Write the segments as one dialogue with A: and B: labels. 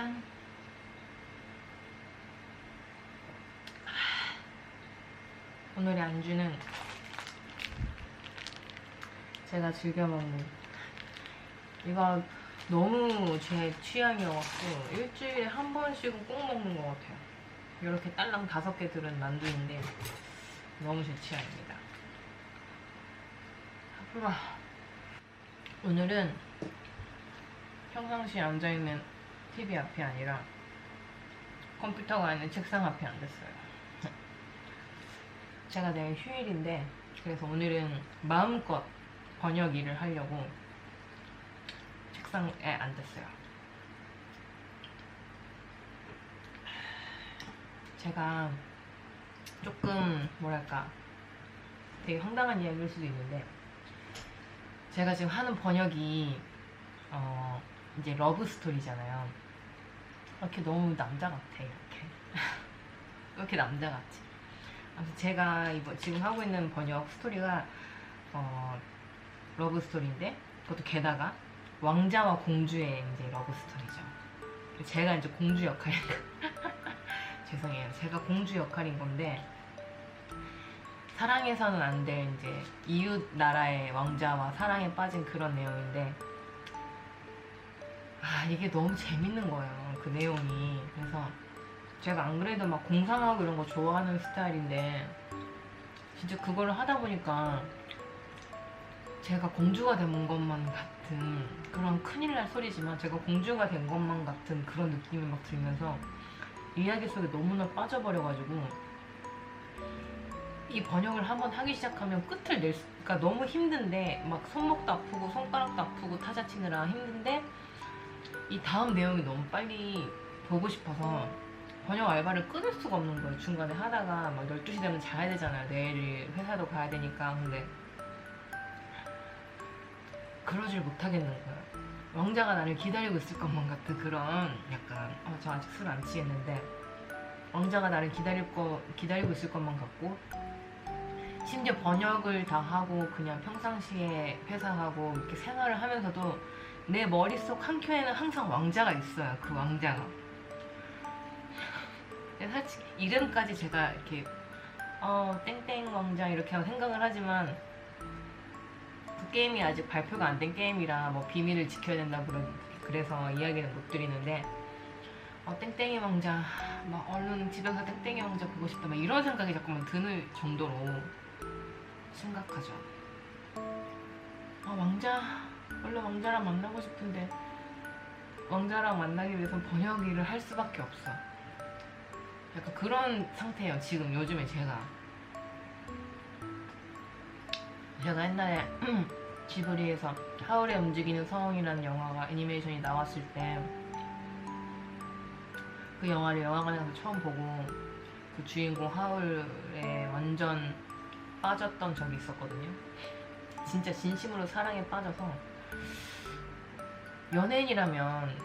A: 오. 짠. 오늘의 안주는 제가 즐겨 먹는 이거 너무 제 취향이어갖고 일주일에 한 번씩은 꼭 먹는 것 같아요. 이렇게 딸랑 다섯 개 들은 만두인데 너무 제 취향입니다. 우와. 오늘은 평상시에 앉아있는 TV 앞이 아니라 컴퓨터가 있는 책상 앞에 앉았어요. 제가 내일 휴일인데 그래서 오늘은 마음껏 번역 일을 하려고 책상에 앉았어요. 제가 조금 뭐랄까 되게 황당한 이야기일 수도 있는데 제가 지금 하는 번역이 어 이제 러브 스토리잖아요. 이렇게 너무 남자 같아 이렇게 왜 이렇게 남자 같지? 아무튼 제가 이번 지금 하고 있는 번역 스토리가 어 러브 스토리인데 그것도 게다가 왕자와 공주의 이제 러브 스토리죠. 제가 이제 공주 역할인 죄송해요. 제가 공주 역할인 건데 사랑해서는 안 될 이제 이웃 나라의 왕자와 사랑에 빠진 그런 내용인데 아 이게 너무 재밌는 거예요. 그 내용이 그래서 제가 안 그래도 막 공상하고 이런 거 좋아하는 스타일인데 진짜 그걸 하다 보니까 제가 공주가 된 것만 같은 그런 큰일 날 소리지만 제가 공주가 된 것만 같은 그런 느낌이 막 들면서 이야기 속에 너무나 빠져버려가지고 이 번역을 한번 하기 시작하면 끝을 낼 수, 그러니까 너무 힘든데 막 손목도 아프고 손가락도 아프고 타자 치느라 힘든데 이 다음 내용이 너무 빨리 보고 싶어서 번역 알바를 끊을 수가 없는 거예요. 중간에 하다가 막 12시 되면 자야 되잖아요. 내일 회사도 가야 되니까. 근데 그러질 못하겠는 거예요. 왕자가 나를 기다리고 있을 것만 같은 그런 약간 어, 저 아직 술 안 취했는데 왕자가 나를 기다릴 거 기다리고 있을 것만 같고 심지어 번역을 다 하고 그냥 평상시에 회사하고 이렇게 생활을 하면서도 내 머릿속 한 켠에는 항상 왕자가 있어요. 그 왕자가. 사실 이름까지 제가 이렇게 어 땡땡 왕자 이렇게 생각을 하지만 그 게임이 아직 발표가 안 된 게임이라 뭐 비밀을 지켜야 된다 그런 그래서 이야기는 못 드리는데 어, 땡땡이 왕자 막 얼른 집에 가서 땡땡이 왕자 보고 싶다 막 이런 생각이 자꾸만 드는 정도로 심각하죠. 아 왕자 원래 왕자랑 만나고 싶은데 왕자랑 만나기 위해선 번역 일을 할 수밖에 없어. 약간 그런 상태예요 지금 요즘에 제가. 제가 옛날에 지브리에서 하울의 움직이는 성이라는 영화가 애니메이션이 나왔을 때 그 영화를 영화관에 가서 처음 보고 그 주인공 하울에 완전 빠졌던 적이 있었거든요. 진짜 진심으로 사랑에 빠져서 연예인이라면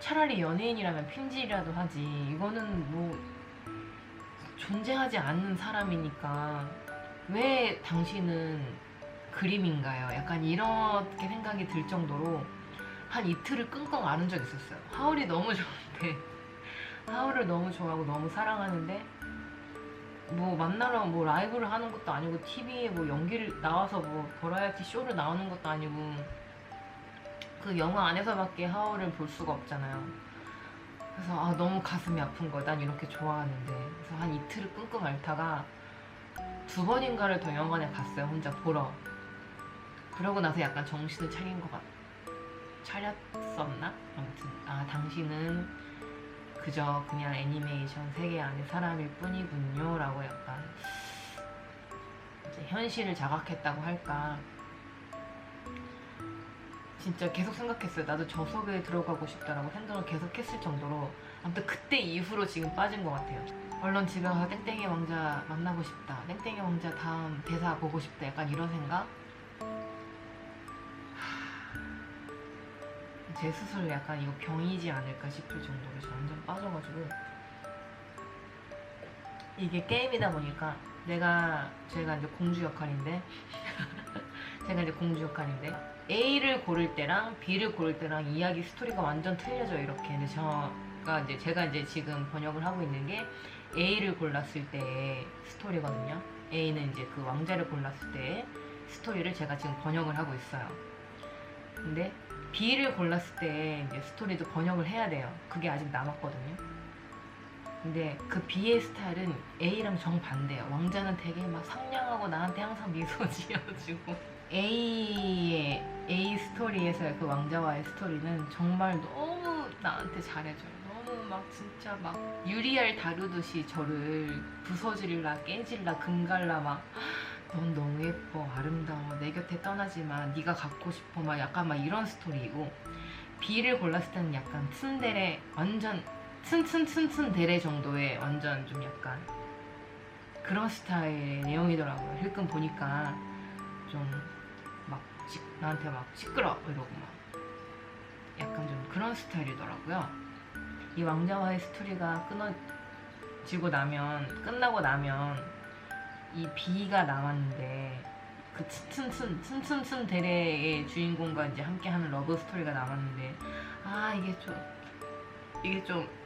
A: 차라리 연예인이라면 핀질이라도 하지 이거는 뭐 존재하지 않는 사람이니까 왜 당신은 그림인가요? 약간 이렇게 생각이 들 정도로 한 이틀을 끙끙 앓은 적 있었어요. 하울이 너무 좋은데 하울을 너무 좋아하고 너무 사랑하는데 뭐 만나러 뭐 라이브를 하는 것도 아니고 TV에 뭐 연기를 나와서 뭐 버라이어티 쇼를 나오는 것도 아니고 그 영화 안에서밖에 하울을 볼 수가 없잖아요. 그래서 아 너무 가슴이 아픈 거야. 난 이렇게 좋아하는데. 그래서 한 이틀을 끙끙 앓다가 두 번인가를 더 영화관에 갔어요. 혼자 보러. 그러고 나서 약간 정신을 차린 것 같. 차렸었나? 아무튼 아 당신은 그저 그냥 애니메이션 세계 안의 사람일 뿐이군요 라고 약간 이제 현실을 자각했다고 할까. 진짜 계속 생각했어요. 나도 저 속에 들어가고 싶다라고 생각을 계속 했을 정도로 아무튼 그때 이후로 지금 빠진 것 같아요. 얼른 집에 가서 땡땡이 왕자 만나고 싶다. 땡땡이 왕자 다음 대사 보고 싶다. 약간 이런 생각? 하, 제 스스로 약간 이거 병이지 않을까 싶을 정도로 저 완전 빠져가지고 이게 게임이다 보니까 내가 제가 이제 공주 역할인데 제가 이제 공주 역할인데 A를 고를 때랑 B를 고를 때랑 이야기 스토리가 완전 틀려져 이렇게. 근데 저가 이제 제가 이제 지금 번역을 하고 있는 게 A를 골랐을 때의 스토리거든요. A는 이제 그 왕자를 골랐을 때의 스토리를 제가 지금 번역을 하고 있어요. 근데 B를 골랐을 때 이제 스토리도 번역을 해야 돼요. 그게 아직 남았거든요. 근데 그 B의 스타일은 A랑 정반대예요. 왕자는 되게 막 상냥하고 나한테 항상 미소 지어주고 A의 A 스토리에서의 그 왕자와의 스토리는 정말 너무 나한테 잘해줘요. 너무 막 진짜 막 유리알 다루듯이 저를 부서질라 깨질라 금갈라 막 넌 너무 예뻐 아름다워 내 곁에 떠나지 마 네가 갖고 싶어 막 약간 막 이런 스토리이고 B를 골랐을 때는 약간 츤데레 완전 츤츤츤츤 데레 정도의 완전 좀 약간 그런 스타일의 내용이더라고요 힐끔 보니까 좀 막 나한테 막 시끄러 이러고 막. 약간 좀 그런 스타일이더라고요. 이 왕자와의 스토리가 끊어지고 나면 끝나고 나면 이 B가 남았는데 그 튼튼 튼 튼튼튼 대레의 주인공과 이제 함께하는 러브 스토리가 남았는데 아 이게 좀 이게 좀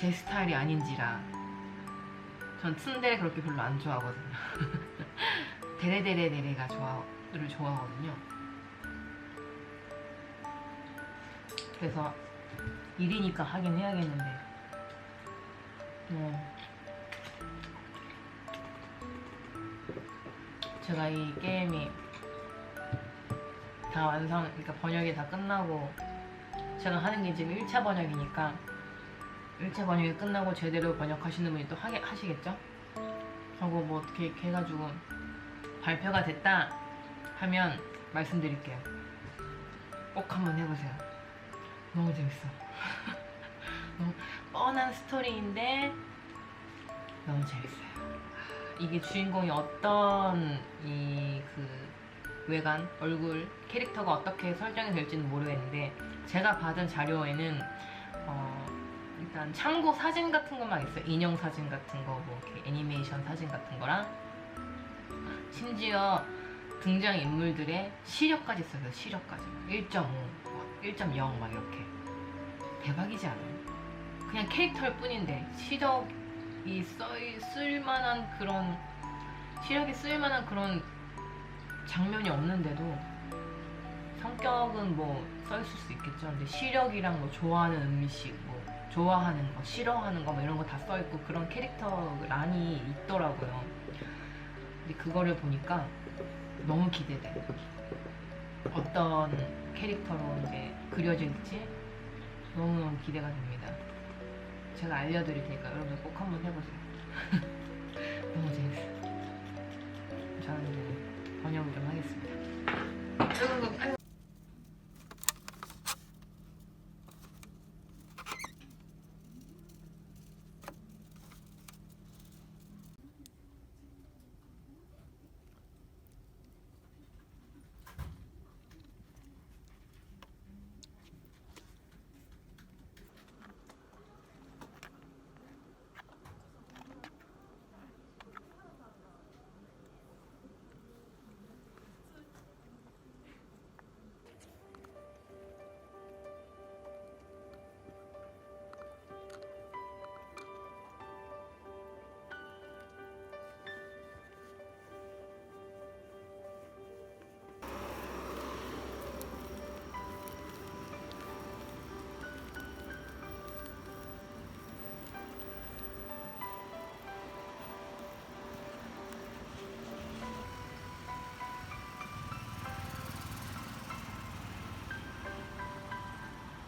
A: 제 스타일이 아닌지라 전 튼데레 그렇게 별로 안 좋아하거든요. 데레데레데레가 좋아 를 좋아하거든요 그래서 일이니까 하긴 해야겠는데 네. 제가 이 게임이 다 완성, 그러니까 번역이 다 끝나고 제가 하는 게 지금 1차 번역이니까 1차 번역이 끝나고 제대로 번역하시는 분이 또 하게, 하시겠죠? 하고 뭐 어떻게 이렇게 해가지고 발표가 됐다 하면 말씀드릴게요. 꼭 한번 해보세요. 너무 재밌어. 너무 뻔한 스토리인데 너무 재밌어요. 이게 주인공이 어떤 이 그 외관, 얼굴, 캐릭터가 어떻게 설정이 될지는 모르겠는데 제가 받은 자료에는 어 일단 참고 사진 같은 것만 있어요. 인형 사진 같은 거, 뭐 이렇게 애니메이션 사진 같은 거랑 심지어 등장 인물들의 시력까지 써요. 시력까지 1.5, 1.0 막 이렇게 대박이지 않아요? 그냥 캐릭터일 뿐인데 시력이 써이 쓸만한 그런 시력이 쓸만한 그런 장면이 없는데도 성격은 뭐 써있을 수 있겠죠. 근데 시력이랑 뭐 좋아하는 음식, 뭐 좋아하는 거, 싫어하는 거, 뭐 이런 거 다 써있고 그런 캐릭터 란이 있더라고요. 근데 그거를 보니까 너무 기대돼. 어떤 캐릭터로 이제 그려질지 너무너무 기대가 됩니다. 제가 알려드릴 테니까 여러분 꼭 한번 해보세요. 너무 재밌어요. 저는 이제 번역을 좀